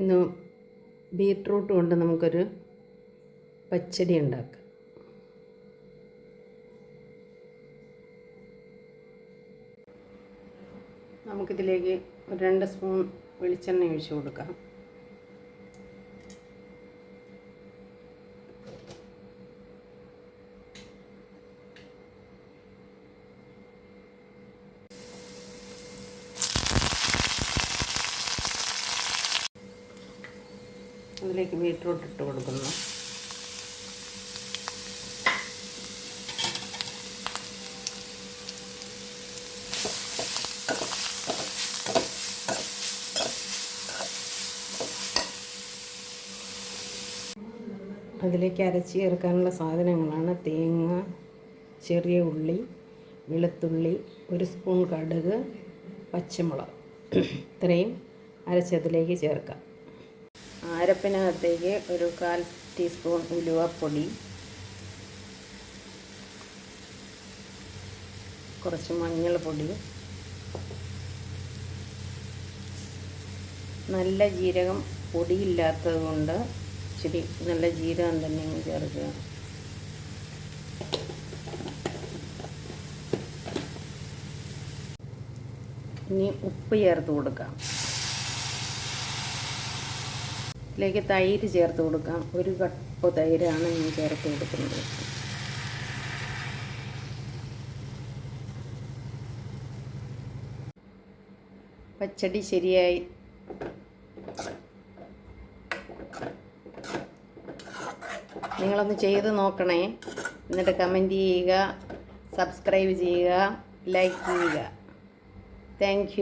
ഇന്ന് ബീട്രൂട്ട് കൊണ്ട് നമുക്കൊരു പച്ചടി ഉണ്ടാക്കാം. നമുക്കിതിലേക്ക് ഒരു രണ്ട് സ്പൂൺ വെളിച്ചെണ്ണ ഒഴിച്ചു കൊടുക്കാം. അതിലേക്ക് ബീട്രൂട്ട് ഇട്ട് കൊടുക്കുന്നു. അതിലേക്ക് അരച്ച് ചേർക്കാനുള്ള സാധനങ്ങളാണ് തേങ്ങ ചെറിയ ഉള്ളി വെളുത്തുള്ളി ഒരു സ്പൂൺ കടുക് പച്ചമുളക്. ഇത്രയും അരച്ചതിലേക്ക് ചേർക്കാം. അരപ്പിനകത്തേക്ക് ഒരു കാൽ ടീസ്പൂൺ ഉലുവപ്പൊടി കുറച്ച് മഞ്ഞൾപ്പൊടി നല്ല ജീരകം പൊടിയില്ലാത്തത് കൊണ്ട് ഇച്ചിരി നല്ല ജീരകം തന്നെ ചേർക്കുക. ഇനി ഉപ്പ് ചേർത്ത് കൊടുക്കാം. ഇതിലേക്ക് തൈര് ചേർത്ത് കൊടുക്കാം. ഒരു കപ്പ് തൈരാണ് ഞാൻ ചേർത്ത് കൊടുക്കുന്നത്. പച്ചടി ശരിയായി. നിങ്ങളൊന്ന് ചെയ്ത് നോക്കണേ. എന്നിട്ട് കമന്റ് ചെയ്യുക സബ്സ്ക്രൈബ് ചെയ്യുക ലൈക്ക് ചെയ്യുക. താങ്ക്